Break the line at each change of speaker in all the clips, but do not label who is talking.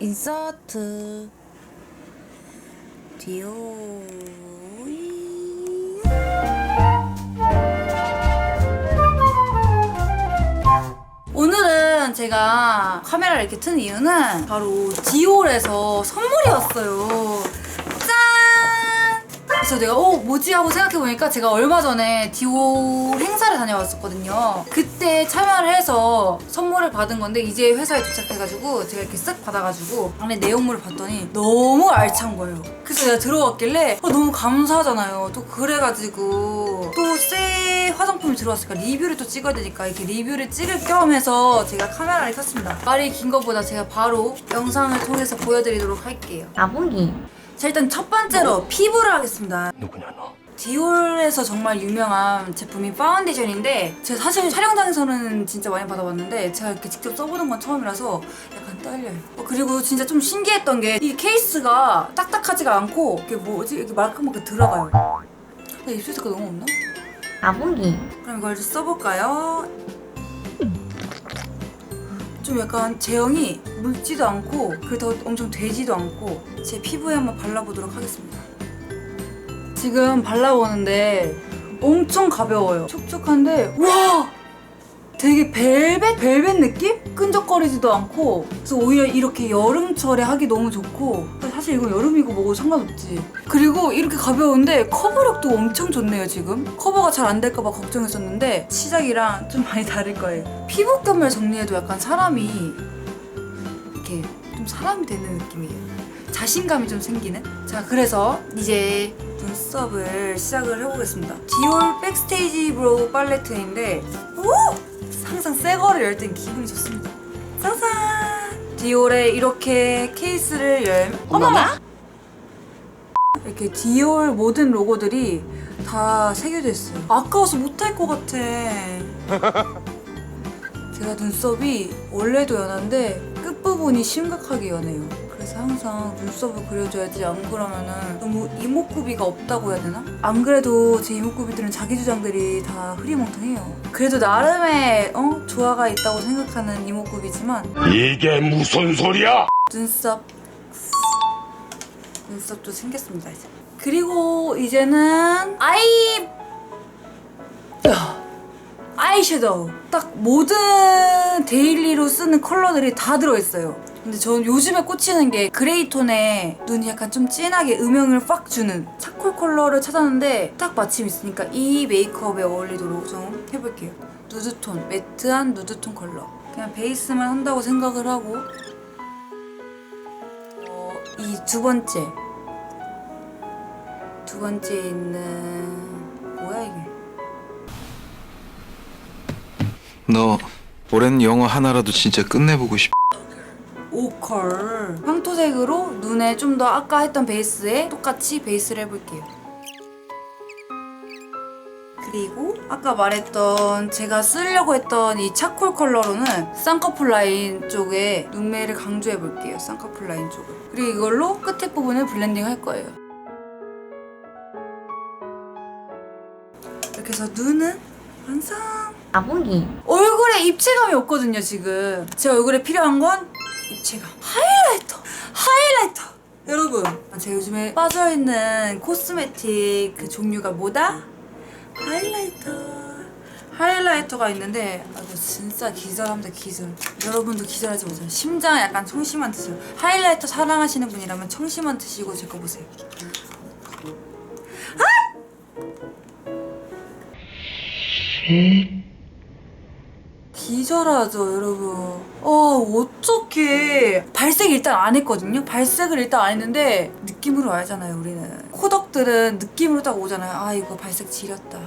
인서트 디오 오늘은 제가 카메라를 이렇게 튼 이유는 바로 디올에서 선물이 왔어요. 짠! 그래서 내가 어 뭐지 하고 생각해 보니까 제가 얼마 전에 디올 행사를 다녀왔었거든요. 그때 참여를 해서 선물을 받은 건데 이제 회사에 도착해가지고 제가 이렇게 쓱 받아가지고 안에 내용물을 봤더니 너무 알찬 거예요. 그래서 내가 들어왔길래 어, 너무 감사하잖아요. 또 그래가지고 또새 화장품이 들어왔으니까 리뷰를 또 찍어야 되니까 이렇게 리뷰를 찍을 겸 해서 제가 카메라를 켰습니다. 말이 긴 것보다 제가 바로 영상을 통해서 보여드리도록 할게요.
아보기
자 일단 첫 번째로 피부를 하겠습니다.
누구냐 너?
디올에서 정말 유명한 제품이 파운데이션인데 제가 사실 촬영장에서는 진짜 많이 받아봤는데 제가 이렇게 직접 써보는 건 처음이라서 약간 떨려요. 어, 그리고 진짜 좀 신기했던 게 이 케이스가 딱딱하지가 않고 이게 뭐지 이렇게 말끔하게 들어가요. 근데 입술 색깔 너무 없나?
아보기
그럼 이걸 좀 써볼까요? 좀 약간 제형이 묽지도 않고 그렇다고 엄청 되지도 않고 제 피부에 한번 발라보도록 하겠습니다. 지금 발라보는데 엄청 가벼워요. 촉촉한데 와! 되게 벨벳? 벨벳 느낌? 끈적거리지도 않고 그래서 오히려 이렇게 여름철에 하기 너무 좋고 사실 이거 여름이고 뭐고 상관없지. 그리고 이렇게 가벼운데 커버력도 엄청 좋네요 지금. 커버가 잘 안 될까봐 걱정했었는데 시작이랑 좀 많이 다를 거예요. 피부결을 정리해도 약간 사람이 이렇게 좀 사람이 되는 느낌이에요. 자신감이 좀 생기는? 자 그래서 이제 눈썹을 시작을 해보겠습니다. 디올 백스테이지 브로우 팔레트인데 오! 항상 새 거를 열 땐 기분이 좋습니다. 짜잔! 디올의 이렇게 케이스를 열면 어머나! 이렇게 디올 모든 로고들이 다 새겨져 있어요. 아까워서 못할 것 같아. 제가 눈썹이 원래도 연한데 끝부분이 심각하게 연해요. 그래서 항상 눈썹을 그려줘야지 안 그러면은 너무 이목구비가 없다고 해야 되나? 안 그래도 제 이목구비들은 자기 주장들이 다 흐리멍텅해요. 그래도 나름의 어? 조화가 있다고 생각하는 이목구비지만
이게 무슨 소리야?
눈썹 눈썹도 생겼습니다 이제. 그리고 이제는 아이 야, 아이섀도우 딱 모든 데일리로 쓰는 컬러들이 다 들어있어요. 근데 저는 요즘에 꽂히는 게 그레이 톤에 눈이 약간 좀 진하게 음영을 팍 주는 차콜 컬러를 찾았는데 딱 마침 있으니까 이 메이크업에 어울리도록 좀 해볼게요. 누드톤, 매트한 누드톤 컬러. 그냥 베이스만 한다고 생각을 하고 어, 이 두 번째 두 번째 있는
너 올해는 영어 하나라도 진짜 끝내보고 싶.
오컬. 황토색으로 눈에 좀 더 아까 했던 베이스에 똑같이 베이스를 해볼게요. 그리고 아까 말했던 제가 쓰려고 했던 이 차콜 컬러로는 쌍꺼풀 라인 쪽에 눈매를 강조해 볼게요 쌍꺼풀 라인 쪽을. 그리고 이걸로 끝에 부분을 블렌딩 할 거예요. 이렇게 해서 눈은 완성
아보기
얼굴에 입체감이 없거든요 지금. 제 얼굴에 필요한 건 입체감. 하이라이터. 하이라이터. 여러분 제가 요즘에 빠져있는 코스메틱 그 종류가 뭐다? 하이라이터. 하이라이터가 있는데 아, 진짜 기절합니다 기절. 여러분도 기절하지 마세요. 심장 약간 청심환 드세요. 하이라이터 사랑하시는 분이라면 청심환 드시고 제 거 보세요 기절하죠, 여러분. 어, 어떡해. 발색 일단 안 했거든요? 발색을 일단 안 했는데, 느낌으로 알잖아요, 우리는. 코덕들은 느낌으로 딱 오잖아요. 아, 이거 발색 지렸다.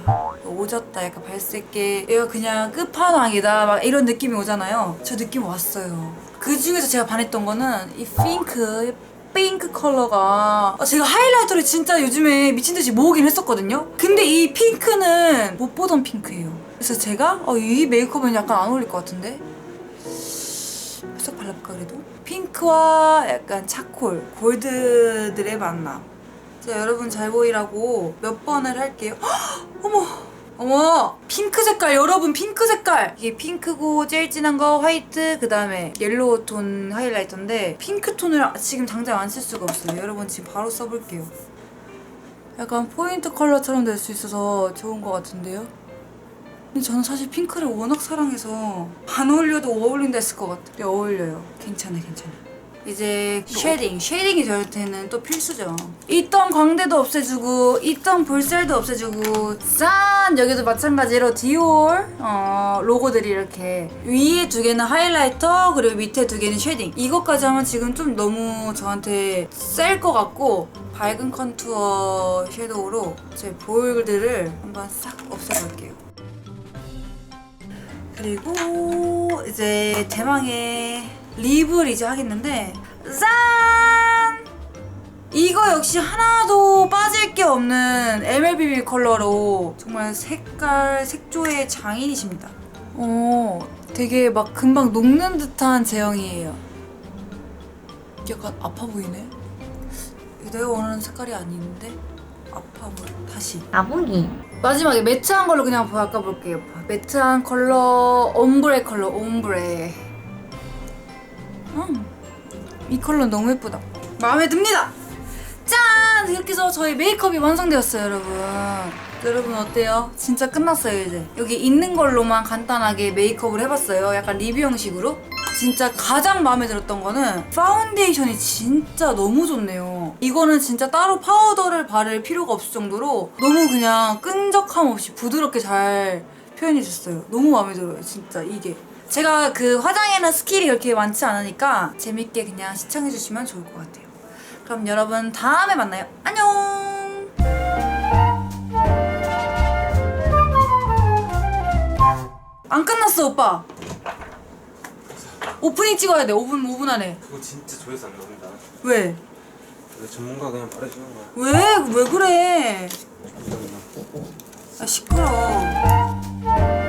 오졌다. 약간 발색계. 얘가 그냥 끝판왕이다. 막 이런 느낌이 오잖아요. 저 느낌 왔어요. 그 중에서 제가 반했던 거는, 이 핑크, 핑크 컬러가. 아, 제가 하이라이터를 진짜 요즘에 미친듯이 모으긴 했었거든요. 근데 이 핑크는 못 보던 핑크예요. 그래서 제가 어, 이 메이크업은 약간 안 어울릴 것 같은데? 살짝 발라볼까 그래도? 핑크와 약간 차콜 골드들의 만남. 자 여러분 잘 보이라고 몇 번을 할게요. 헉, 어머 어머 핑크 색깔 여러분 핑크 색깔. 이게 핑크고 제일 진한 거 화이트 그 다음에 옐로우 톤 하이라이터인데 핑크 톤을 지금 당장 안 쓸 수가 없어요. 여러분 지금 바로 써볼게요. 약간 포인트 컬러처럼 될 수 있어서 좋은 것 같은데요? 근데 저는 사실 핑크를 워낙 사랑해서 안 어울려도 어울린다 했을 것 같아 근데 어울려요. 괜찮아 괜찮아 이제 쉐딩 쉐딩이 될 때는 또 필수죠. 있던 광대도 없애주고 있던 볼살도 없애주고 짠! 여기도 마찬가지로 디올 어, 로고들이 이렇게 위에 두 개는 하이라이터 그리고 밑에 두 개는 쉐딩. 이것까지 하면 지금 좀 너무 저한테 셀 것 같고 밝은 컨투어 섀도우로 제 볼들을 한번 싹 없애볼게요. 그리고 이제 대망의 립을 이제 하겠는데 짠! 이거 역시 하나도 빠질 게 없는 MLBB 컬러로 정말 색깔 색조의 장인이십니다. 어, 되게 막 금방 녹는 듯한 제형이에요. 약간 아파 보이네. 내가 원하는 색깔이 아닌데 아파 보여. 다시.
아보기
마지막에 매트한 걸로 그냥 바꿔볼게요. 매트한 컬러, 옴브레 컬러, 옴브레. 음, 이 컬러 너무 예쁘다. 마음에 듭니다. 짠! 이렇게 해서 저희 메이크업이 완성되었어요, 여러분. 여러분 어때요? 진짜 끝났어요, 이제. 여기 있는 걸로만 간단하게 메이크업을 해봤어요. 약간 리뷰 형식으로. 진짜 가장 마음에 들었던 거는 파운데이션이 진짜 너무 좋네요. 이거는 진짜 따로 파우더를 바를 필요가 없을 정도로 너무 그냥 끈적함 없이 부드럽게 잘 표현해줬어요. 너무 마음에 들어요, 진짜 이게. 제가 그 화장에는 스킬이 그렇게 많지 않으니까 재밌게 그냥 시청해주시면 좋을 것 같아요. 그럼 여러분 다음에 만나요. 안녕! 안 끝났어, 오빠. 오프닝 찍어야 돼. 5분, 5분 안에.
그거 진짜 조회수 안 나옵니다.
왜?
왜 전문가 그냥 말해주는 거야.
왜? 왜 그래? 아, 시끄러.